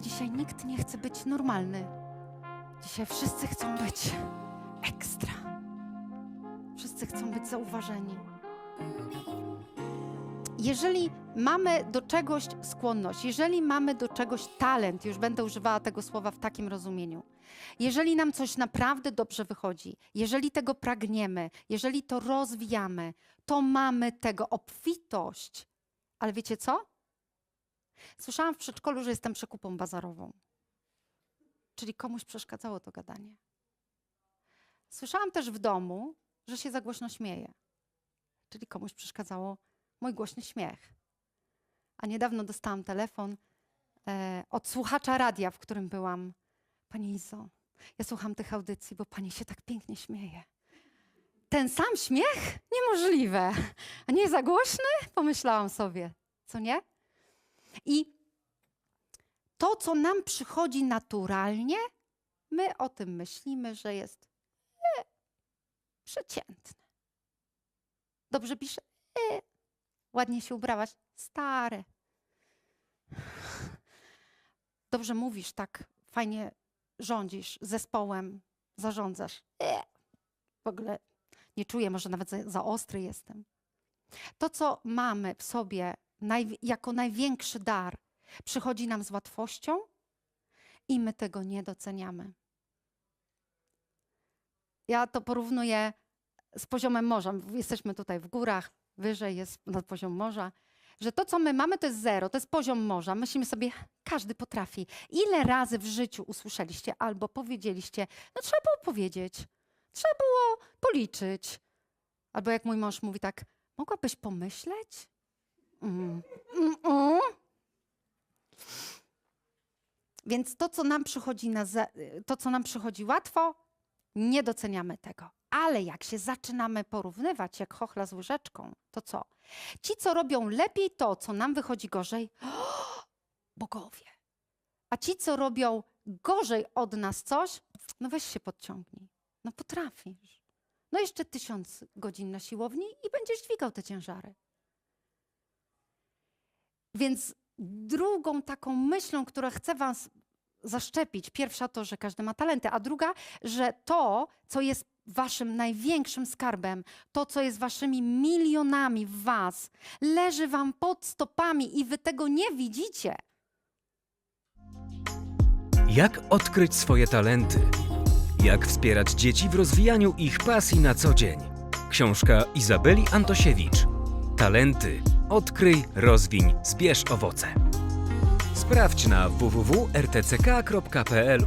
Dzisiaj nikt nie chce być normalny. Dzisiaj wszyscy chcą być ekstra. Wszyscy chcą być zauważeni. Jeżeli mamy do czegoś skłonność, jeżeli mamy do czegoś talent, już będę używała tego słowa w takim rozumieniu, jeżeli nam coś naprawdę dobrze wychodzi, jeżeli tego pragniemy, jeżeli to rozwijamy, to mamy tego obfitość. Ale wiecie co? Słyszałam w przedszkolu, że jestem przekupą bazarową. Czyli komuś przeszkadzało to gadanie. Słyszałam też w domu, że się za głośno śmieje. Czyli komuś przeszkadzało mój głośny śmiech. A niedawno dostałam telefon e, od słuchacza radia, w którym byłam. Pani Izo, ja słucham tych audycji, bo pani się tak pięknie śmieje. Ten sam śmiech? Niemożliwe. A nie za głośny? Pomyślałam sobie. Co nie? I to, co nam przychodzi naturalnie, my o tym myślimy, że jest e, przeciętne. Dobrze pisze, e, ładnie się ubrałaś, stare. Dobrze mówisz, tak fajnie rządzisz zespołem, zarządzasz. E, w ogóle nie czuję, może nawet za, za ostry jestem. To, co mamy w sobie naj, jako największy dar, przychodzi nam z łatwością i my tego nie doceniamy. Ja to porównuję z poziomem morza. Jesteśmy tutaj w górach, wyżej jest nad poziom morza. Że to, co my mamy, to jest zero, to jest poziom morza. Myślimy sobie, każdy potrafi. Ile razy w życiu usłyszeliście albo powiedzieliście, no trzeba było powiedzieć, trzeba było policzyć. Albo jak mój mąż mówi tak, mogłabyś pomyśleć? Mm. Mm-mm. Więc to, co nam przychodzi na to, co nam przychodzi łatwo, nie doceniamy tego. Ale jak się zaczynamy porównywać, jak chochla z łyżeczką, to co? Ci, co robią lepiej to, co nam wychodzi gorzej, bogowie. A ci, co robią gorzej od nas coś, no weź się podciągnij. No potrafisz. No jeszcze tysiąc godzin na siłowni i będziesz dźwigał te ciężary. Więc drugą taką myślą, która chcę was zaszczepić, pierwsza to, że każdy ma talenty, a druga, że to, co jest waszym największym skarbem, to, co jest waszymi milionami w was, leży wam pod stopami i wy tego nie widzicie. Jak odkryć swoje talenty? Jak wspierać dzieci w rozwijaniu ich pasji na co dzień? Książka Izabeli Antosiewicz. Talenty. Odkryj, rozwiń, zbierz owoce. Sprawdź na www.rtck.pl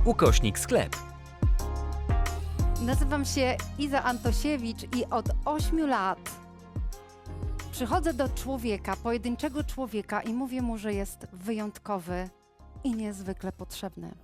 ukośnik sklep. Nazywam się Iza Antosiewicz i od 8 lat przychodzę do człowieka, pojedynczego człowieka i mówię mu, że jest wyjątkowy i niezwykle potrzebny.